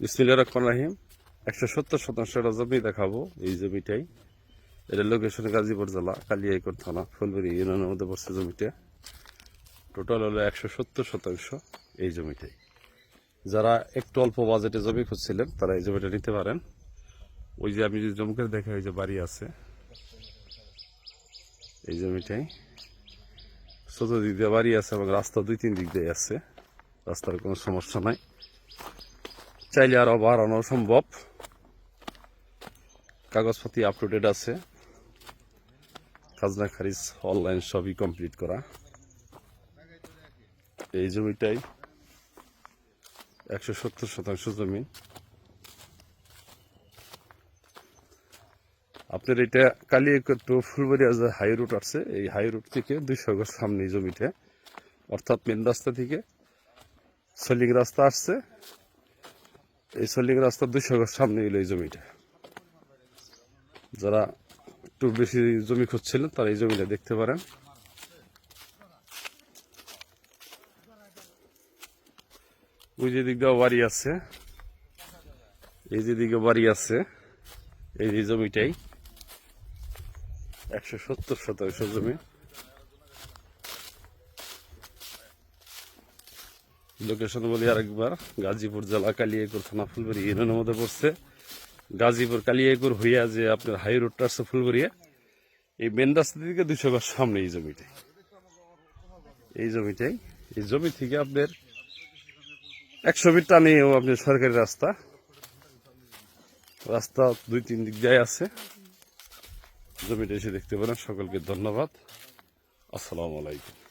বিসমিল্লা রহমান রাহিম। একশো সত্তর শতাংশ একটা জমি দেখাবো, এই জমিটাই। এটা লোকেশন গাজীপুর জেলা কালিয়াইকর থানা, ফুলবাড়ি ইউনিয়নের মধ্যে পড়ছে জমিটা। টোটাল হলো একশো সত্তর শতাংশ এই জমিটাই। যারা একটু অল্প বাজেটে জমি খুঁজছিলেন, তারা এই জমিটা নিতে পারেন। ওই যে আমি যে জমিকে দেখা ওই যে বাড়ি আছে। এই জমিটাই। চতুর্দিক দিয়ে বাড়ি আছে এবং রাস্তা দুই তিন দিক দিয়ে আছে। রাস্তার কোনো সমস্যা নাই। চাইলে আরও বাড়ানো সম্ভব। কাগজপাতি আপ টু ডেট আছে। খাজনা খারিজ অনলাইন সবই কমপ্লিট করা। এই জমিটাই একশো সত্তর শতাংশ জমি। আপনার এটা কালিয়াকর টু ফুলবাড়িয়া যে হাই রুট আছে। এই হাই রুট থেকে দুইশো গজ সামনে জমিটা। অর্থাৎ মেন রাস্তা থেকে সলিং রাস্তা আসছে। এই সলিং রাস্তার দুইশো গজ সামনে এলো এই জমিটা। যারা একটু বেশি জমি খুঁজছিলেন, তারা এই জমিটা দেখতে পারেন। ওই যে দিক দিয়ে বাড়ি আছে। এই যে দিকে বাড়ি আছে। এই যে জমিটাই। একশো সত্তর শতাংশ জমি। লোকেশন বলি আরেকবার, গাজীপুর জেলা কালিয়াকুর থানা ফুলবাড়ি ইউনিয়নের মধ্যে পড়ছে। গাজীপুর কালিয়াকুর হইয়া যে আপনার হাই রোডটা আছে ফুলবাড়িয়া, এই মেন রাস্তা থেকে দুশো গজ সামনে এই জমিটাই। এই জমিটাই, এই জমি থেকে আপনার একশো মিটার টানেও আপনার সরকারি রাস্তা। রাস্তা দুই তিন দিক দিয়ে আছে। জমিটা এসে দেখতে পারেন, সকলকে ধন্যবাদ। আসসালামু আলাইকুম।